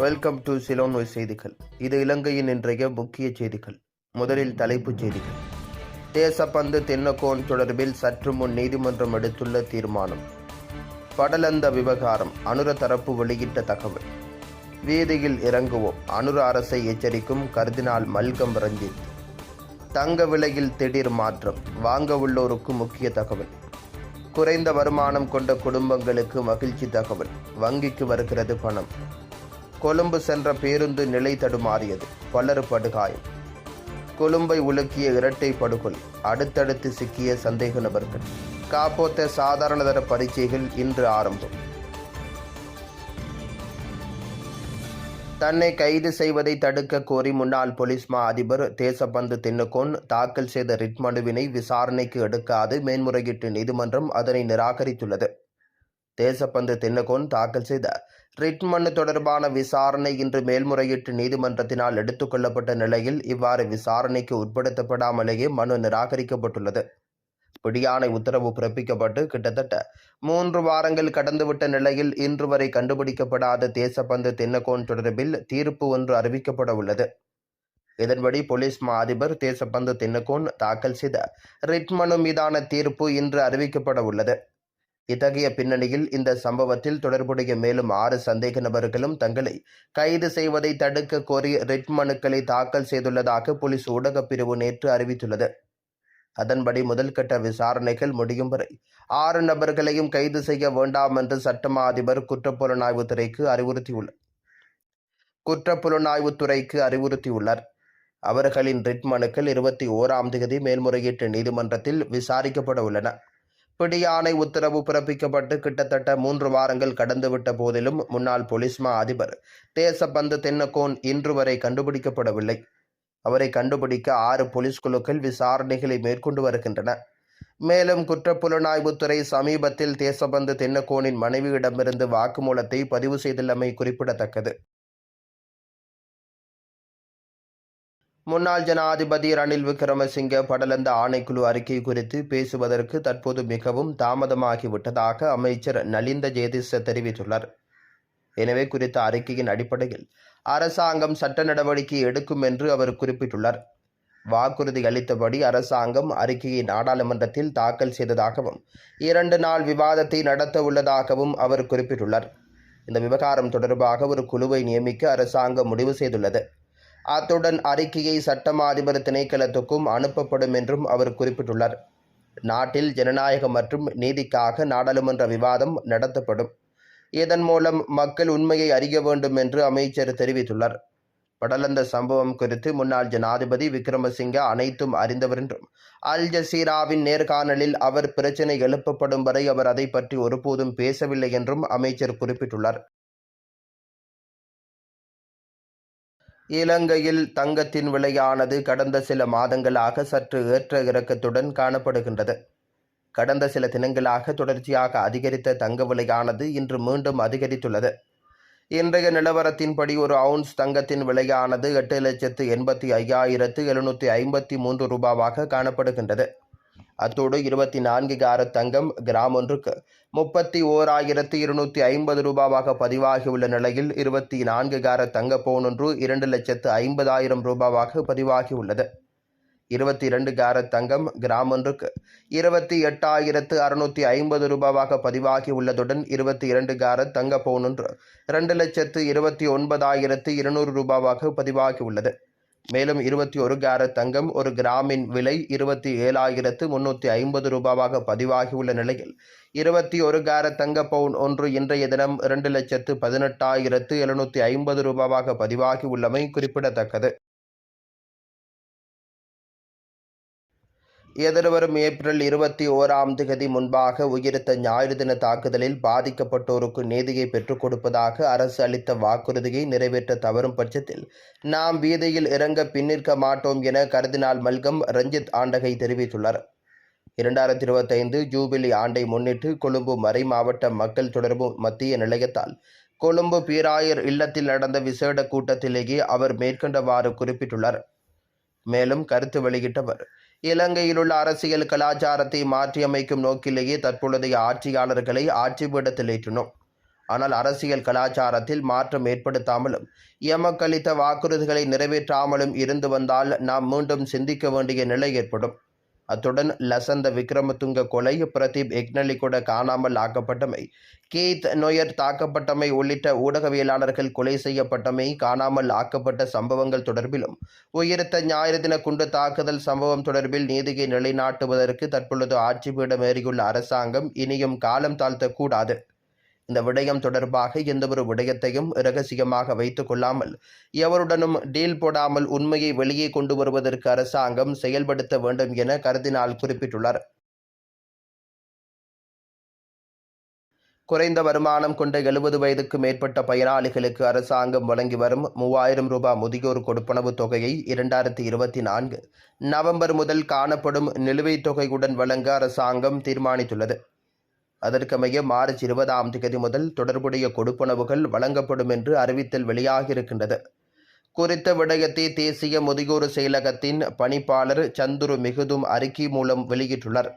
Welcome to சிலோன்வை செய்திகள். இது இலங்கையின் இன்றைய முக்கிய செய்திகள். முதலில் தலைப்புச் செய்திகள். தேசப்பந்து தென்னகோன் தொடர்பில் சற்று முன் நீதிமன்றம் எடுத்துள்ள தீர்மானம். படலந்த விவகாரம் அனுர தரப்பு வெளியிட்ட தகவல். வீதியில் இறங்குவோம் அனுர அரசை எச்சரிக்கும் கர்தினால் மல்கம் ரஞ்சித். தங்க விலையில் திடீர் மாற்றம் வாங்க உள்ளோருக்கு முக்கிய தகவல். குறைந்த வருமானம் கொண்ட குடும்பங்களுக்கு மகிழ்ச்சி தகவல் வங்கிக்கு வருகிறது பணம். கொழும்பு சென்ற பேருந்து நிலை தடுமாறியது. பலர் படுகாயம். கொழும்பை உலுக்கிய இரட்டை படுகொலை. அடுத்தடுத்து சிக்கிய சந்தேக நபர்கள். காப்போத்த சாதாரணதர பரீட்சைகள் இன்று ஆரம்பம். தன்னை கைது செய்வதை தடுக்க கோரி முன்னாள் போலீஸ் மா அதிபர் தேசபந்து தின்னுகோன் தாக்கல் செய்த ரிட் மனுவினை விசாரணைக்கு எடுக்காது மேன்முறையீட்டு நீதிமன்றம் அதனை நிராகரித்துள்ளது. தேசப்பந்து தின்னகோன் தாக்கல் செய்த ரிட் மனு தொடர்பான விசாரணை இன்று மேல்முறையீட்டு நீதிமன்றத்தினால் எடுத்துக்கொள்ளப்பட்ட நிலையில் இவ்வாறு விசாரணைக்கு உட்படுத்தப்படாமலேயே மனு நிராகரிக்கப்பட்டுள்ளது. பிடியானை உத்தரவு பிறப்பிக்கப்பட்டு கிட்டத்தட்ட மூன்று வாரங்கள் கடந்துவிட்ட நிலையில் இன்று வரை கண்டுபிடிக்கப்படாத தேசப்பந்து தென்னகோன் தொடர்பில் தீர்ப்பு ஒன்று அறிவிக்கப்பட உள்ளது. இதன்படி போலீஸ் மா அதிபர் தேசப்பந்து தென்னகோன் தாக்கல் செய்த ரிட் மனு மீதான தீர்ப்பு இன்று அறிவிக்கப்பட உள்ளது. இத்தகைய பின்னணியில் இந்த சம்பவத்தில் தொடர்புடைய மேலும் ஆறு சந்தேக நபர்களும் தங்களை கைது செய்வதை தடுக்க கோரி ரிட் மனுக்களை தாக்கல் செய்துள்ளதாக போலீஸ் ஊடகப் பிரிவு நேற்று அறிவித்துள்ளது. அதன்படி முதல்கட்ட விசாரணைகள் முடியும் வரை ஆறு நபர்களையும் கைது செய்ய வேண்டாம் என்று சட்டமா அதிபர் குற்றப்புலனாய்வுத்துறைக்கு அறிவுறுத்தியுள்ளார். குற்றப்புலனாய்வுத்துறைக்கு அறிவுறுத்தியுள்ளார். அவர்களின் ரிட் மனுக்கள் இருபத்தி ஓராம் தேதி மேல்முறையீட்டு நீதிமன்றத்தில் விசாரிக்கப்பட உள்ளன. பிடியாணை உத்தரவு பிறப்பிக்கப்பட்டு கிட்டத்தட்ட மூன்று வாரங்கள் கடந்துவிட்ட போதிலும் முன்னாள் பொலிஸ்மா அதிபர் தேசபந்து தென்னக்கோன் இன்று வரை கண்டுபிடிக்கப்படவில்லை. அவரை கண்டுபிடிக்க ஆறு போலீஸ் குழுக்கள் விசாரணைகளை மேற்கொண்டு வருகின்றன. மேலும் குற்றப்புலனாய்வுத்துறை சமீபத்தில் தேசபந்து தென்னக்கோனின் மனைவியிடமிருந்து வாக்குமூலத்தை பதிவு செய்துள்ளமை குறிப்பிடத்தக்கது. முன்னாள் ஜனாதிபதி ரணில் விக்ரமசிங்க படலந்த ஆணைக்குழு அறிக்கை குறித்து பேசுவதற்கு தற்போது மிகவும் தாமதமாகிவிட்டதாக அமைச்சர் நலிந்த ஜெயதிச தெரிவித்துள்ளார். எனவே குறித்த அறிக்கையின் அடிப்படையில் அரசாங்கம் சட்ட நடவடிக்கை எடுக்கும் என்று அவர் குறிப்பிட்டுள்ளார். வாக்குறுதி அளித்தபடி அரசாங்கம் அறிக்கையை நாடாளுமன்றத்தில் தாக்கல் செய்ததாகவும் இரண்டு நாள் விவாதத்தை நடத்த உள்ளதாகவும் அவர் குறிப்பிட்டுள்ளார். இந்த விவகாரம் தொடர்பாக ஒரு குழுவை நியமிக்க அரசாங்கம் முடிவு செய்துள்ளது. அத்துடன் அறிக்கையை சட்டமா அதிபர் திணைக்களத்துக்கும் அனுப்பப்படும் என்றும் அவர் குறிப்பிட்டுள்ளார். நாட்டில் ஜனநாயகம் மற்றும் நீதிக்காக நாடாளுமன்ற விவாதம் நடத்தப்படும். இதன் மூலம் மக்கள் உண்மையை அறிய வேண்டும் என்று அமைச்சர் தெரிவித்துள்ளார். படலந்த சம்பவம் குறித்து முன்னாள் ஜனாதிபதி விக்ரமசிங்க அனைத்தும் அறிந்தவர் என்றும் அல் ஜசீராவின் நேர்காணலில் அவர் பிரச்சினை எழுப்பப்படும் வரை அவர் அதை பற்றி ஒருபோதும் பேசவில்லை என்றும் அமைச்சர் குறிப்பிட்டுள்ளார். இலங்கையில் தங்கத்தின் விலையானது கடந்த சில மாதங்களாக சற்று ஏற்ற இறக்கத்துடன் காணப்படுகின்றது. கடந்த சில தினங்களாக தொடர்ச்சியாக அதிகரித்த தங்க விலையானது இன்று மீண்டும் அதிகரித்துள்ளது. இன்றைய நிலவரத்தின்படி ஒரு அவுன்ஸ் தங்கத்தின் விலையானது எட்டு லட்சத்து எண்பத்தி ஐயாயிரத்து எழுநூற்றி ஐம்பத்தி மூன்று ரூபாவாக காணப்படுகின்றது. அத்தோடு இருபத்தி நான்கு காரத் தங்கம் கிராம் ஒன்றுக்கு முப்பத்தி ஓர் ஆயிரத்தி இருநூற்றி ஐம்பது ரூபாவாக பதிவாகியுள்ள நிலையில் இருபத்தி நான்கு காரத் தங்க பவுன் ஒன்று இரண்டு லட்சத்து ஐம்பதாயிரம் ரூபாவாக பதிவாகியுள்ளது. இருபத்தி இரண்டு கேரட் தங்கம் கிராம் ஒன்றுக்கு இருபத்தி எட்டாயிரத்து அறுநூற்றி ஐம்பது ரூபாவாக பதிவாகி உள்ளதுடன் இருபத்தி இரண்டு கேரட் தங்க பவுன் ஒன்று இரண்டு லட்சத்து இருபத்தி ஒன்பதாயிரத்து இருநூறு ரூபாவாக பதிவாகி உள்ளது மேலும் இருபத்தி ஒரு கேரட் தங்கம் ஒரு கிராமின் விலை இருபத்தி ஏழாயிரத்து முன்னூற்றி ஐம்பது ரூபாவாக பதிவாகியுள்ள நிலையில் இருபத்தி ஒரு கேரட் தங்க பவுன் ஒன்று இன்றைய தினம் இரண்டு லட்சத்து பதினெட்டாயிரத்து எழுநூற்றி ஐம்பது ரூபாவாக பதிவாகி உள்ளமை குறிப்பிடத்தக்கது. எதிர்வரும் ஏப்ரல் இருபத்தி ஓராம் திகதி முன்பாக உயிர்த்த ஞாயிறு தின தாக்குதலில் பாதிக்கப்பட்டோருக்கு நீதியை பெற்றுக் கொடுப்பதாக அரசு அளித்த வாக்குறுதியை நிறைவேற்ற தவறும் பட்சத்தில் நாம் வீதியில் இறங்க பின்னிற்க மாட்டோம் என கருதினால் மல்கம் ரஞ்சித் ஆண்டகை தெரிவித்துள்ளார். இரண்டாயிரத்தி இருபத்தைந்து ஜூபிலி ஆண்டை முன்னிட்டு கொழும்பு மறை மாவட்ட மக்கள் தொடர்பு மத்திய நிலையத்தால் கொழும்பு பீராயர் இல்லத்தில் நடந்த விசேட கூட்டத்திலேயே அவர் மேற்கண்டவாறு குறிப்பிட்டுள்ளார். மேலும் கருத்து வெளியிட்டவர் இலங்கையில் உள்ள அரசியல் கலாச்சாரத்தை மாற்றியமைக்கும் நோக்கிலேயே தற்பொழுதைய ஆட்சியாளர்களை ஆட்சி பீடத்தில் ஏற்றினோம். ஆனால் அரசியல் கலாச்சாரத்தில் மாற்றம் ஏற்படுத்தாமலும் எமக்களித்த வாக்குறுதிகளை நிறைவேற்றாமலும் இருந்து வந்தால் நாம் மீண்டும் சிந்திக்க வேண்டிய நிலை ஏற்படும். அத்துடன் லசந்த விக்ரமதுங்க கொலை பிரதீப் எக்னலிகூட காணாமல் ஆக்கப்பட்டமை. கீத் நொயர் தாக்கப்பட்டமை உள்ளிட்ட ஊடகவியலாளர்கள் கொலை செய்யப்பட்டமை காணாமல் ஆக்கப்பட்ட சம்பவங்கள் தொடர்பிலும் உயிர்த்த ஞாயிறு தின குண்டு தாக்குதல் சம்பவம் தொடர்பில் நீதியை நிலைநாட்டுவதற்கு தற்பொழுது ஆட்சி பீடம் ஏறியுள்ள அரசாங்கம் இனியும் காலம் தாழ்த்தக்கூடாது. இந்த விடயம் தொடர்பாக எந்தவொரு விடயத்தையும் இரகசியமாக வைத்துக் கொள்ளாமல் எவருடனும் டீல் போடாமல் உண்மையை வெளியே கொண்டு வருவதற்கு அரசாங்கம் செயல்படுத்த வேண்டும் என கருதினால் குறிப்பிட்டுள்ளார். குறைந்த வருமானம் கொண்ட எழுபது வயதுக்கு மேற்பட்ட பயனாளிகளுக்கு அரசாங்கம் வழங்கி வரும் மூவாயிரம் ரூபாய் முதியோர் கொடுப்பனவு தொகையை இரண்டாயிரத்தி இருபத்தி நான்கு நவம்பர் முதல் காணப்படும் நிலுவைத் தொகையுடன் வழங்க அரசாங்கம் தீர்மானித்துள்ளது. அதற்கமைய மார்ச் இருபதாம் தேதி முதல் தொடர்புடைய கொடுப்பனவுகள் வழங்கப்படும் என்று அறிவித்தல் வெளியாகியிருக்கின்றது. குறித்த விடயத்தை தேசிய முதியோர் செயலகத்தின் பணிப்பாளர் சந்துரு மிகுதும் அறிக்கை மூலம் வெளியிட்டுள்ளார்.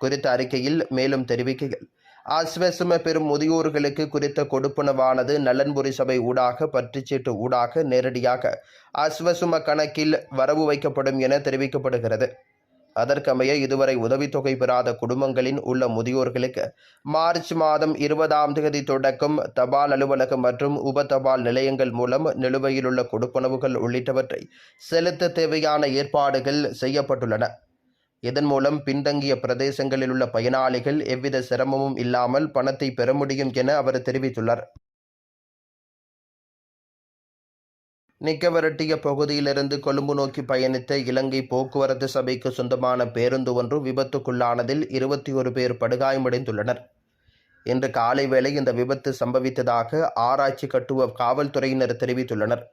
குறித்த அறிக்கையில் மேலும் தெரிவிக்கையில் ஆஸ்வசும பெறும் முதியோர்களுக்கு குறித்த கொடுப்பனவானது நலன்புரி சபை ஊடாக பற்றுச்சீட்டு ஊடாக நேரடியாக ஆஸ்வசும கணக்கில் வரவு வைக்கப்படும் என தெரிவிக்கப்படுகிறது. அதற்கமைய இதுவரை உதவித்தொகை பெறாத குடும்பங்களின் உள்ள முதியோர்களுக்கு மார்ச் மாதம் இருபதாம் தேதி தொடக்கம் தபால் அலுவலகம் மற்றும் உப தபால் நிலையங்கள் மூலம் நிலுவையில் உள்ள கொடுப்பனவுகள் உள்ளிட்டவற்றை செலுத்த தேவையான ஏற்பாடுகள் செய்யப்பட்டுள்ளன. இதன் மூலம் பின்தங்கிய பிரதேசங்களில் உள்ள பயனாளிகள் எவ்வித சிரமமும் இல்லாமல் பணத்தை பெற முடியும் என அவர் தெரிவித்துள்ளார். நிக்கவரட்டிய பகுதியிலிருந்து கொழும்பு நோக்கி பயணித்த இலங்கை போக்குவரத்து சபைக்கு சொந்தமான பேருந்து ஒன்று விபத்துக்குள்ளானதில் இருபத்தி ஒரு பேர் படுகாயமடைந்துள்ளனர். இன்று காலை வேளை இந்த விபத்து சம்பவித்ததாக ஆராய்ச்சி கட்டுவ காவல்துறையினர் தெரிவித்துள்ளனர்.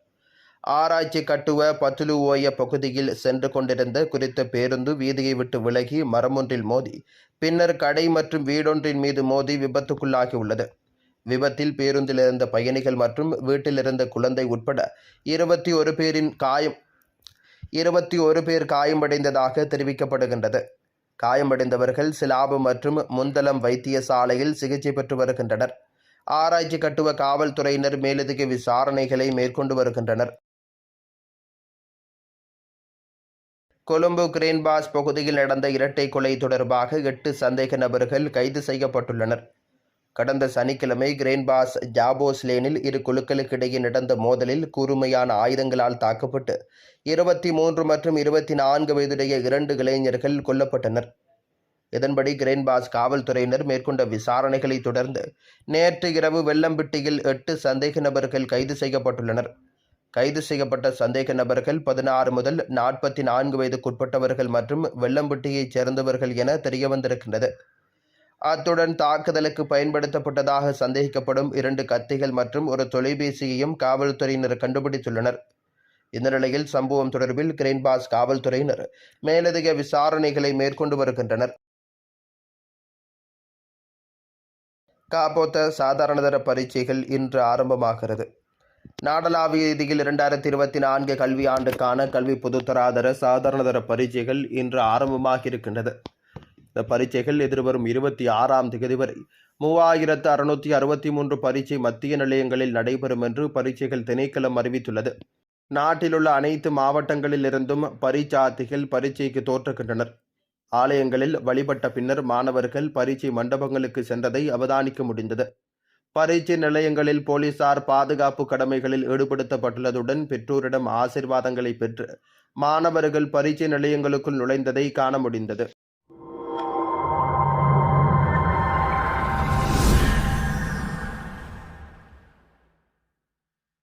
ஆராய்ச்சி கட்டுவ பத்துலுவோய பகுதியில் சென்று கொண்டிருந்த குறித்த பேருந்து வீதியை விட்டு விலகி மரமொன்றில் மோதி பின்னர் கடை மற்றும் வீடொன்றின் மீது மோதி விபத்துக்குள்ளாகியுள்ளது. விபத்தில் பேருந்தில் இருந்த பயணிகள் மற்றும் வீட்டில் இருந்த குழந்தை உட்பட இருபத்தி ஒரு பேரின் காயம் இருபத்தி ஒரு பேர் காயமடைந்ததாக தெரிவிக்கப்படுகின்றது. காயமடைந்தவர்கள் சிலாபு மற்றும் முந்தலம் வைத்தியசாலையில் சிகிச்சை பெற்று வருகின்றனர். ஆராய்ச்சி கட்டுவ காவல்துறையினர் மேலதிக விசாரணைகளை மேற்கொண்டு வருகின்றனர். கொழும்பு கிரேன்பாஸ் பகுதியில் நடந்த இரட்டை கொலை தொடர்பாக எட்டு சந்தேக நபர்கள் கைது செய்யப்பட்டுள்ளனர். கடந்த சனிக்கிழமை கிரேன்பாஸ் ஜாபோஸ் லேனில் இரு குழுக்களுக்கு இடையே நடந்த மோதலில் கூர்மையான ஆயுதங்களால் தாக்கப்பட்டு இருபத்தி மூன்று மற்றும் இருபத்தி நான்கு வயதுடைய இரண்டு இளைஞர்கள் கொல்லப்பட்டனர். இதன்படி கிரேன்பாஸ் காவல்துறையினர் மேற்கொண்ட விசாரணைகளை தொடர்ந்து நேற்று இரவு வெள்ளம்பிட்டியில் எட்டு சந்தேக நபர்கள் கைது செய்யப்பட்டுள்ளனர். கைது செய்யப்பட்ட சந்தேக நபர்கள் பதினாறு முதல் நாற்பத்தி நான்கு வயதுக்குட்பட்டவர்கள் மற்றும் வெள்ளம்பட்டியைச் சேர்ந்தவர்கள் என தெரியவந்திருக்கின்றது. அத்துடன் தாக்குதலுக்கு பயன்படுத்தப்பட்டதாக சந்தேகிக்கப்படும் இரண்டு கத்திகள் மற்றும் ஒரு தொலைபேசியையும் காவல்துறையினர் கண்டுபிடித்துள்ளனர். இந்த நிலையில் சம்பவம் தொடர்பில் கிரெயின்பாஸ் காவல்துறையினர் மேலதிக விசாரணைகளை மேற்கொண்டு வருகின்றனர். காபோத்த சாதாரணதர பரீட்சைகள் இன்று ஆரம்பமாகிறது. நாடளாவிய ரீதியில் இரண்டாயிரத்தி இருபத்தி நான்கு கல்வியாண்டுக்கான கல்வி பொதுத்தராதர சாதாரணதர பரீட்சைகள் இன்று ஆரம்பமாக இருக்கின்றது இந்த பரீட்சைகள் எதிர்வரும் இருபத்தி ஆறாம் தேதி வரை. மூவாயிரத்து அறுநூற்றி அறுபத்தி மூன்று பரீட்சை மத்திய நிலையங்களில் நடைபெறும் என்று பரீட்சைகள் திணைக்களம் அறிவித்துள்ளது. நாட்டிலுள்ள அனைத்து மாவட்டங்களில் இருந்தும் பரீட்சார்த்திகள் பரீட்சைக்கு தோற்றுகின்றனர். ஆலயங்களில் வழிபட்ட பின்னர் மாணவர்கள் பரீட்சை மண்டபங்களுக்கு சென்றதை அவதானிக்க முடிந்தது. பரீட்சை நிலையங்களில் போலீசார் பாதுகாப்பு கடமைகளில் ஈடுபடுத்தப்பட்டுள்ளதுடன் பெற்றோரிடம் ஆசிர்வாதங்களை பெற்று மாணவர்கள் பரீட்சை நிலையங்களுக்குள் நுழைந்ததை காண முடிந்தது.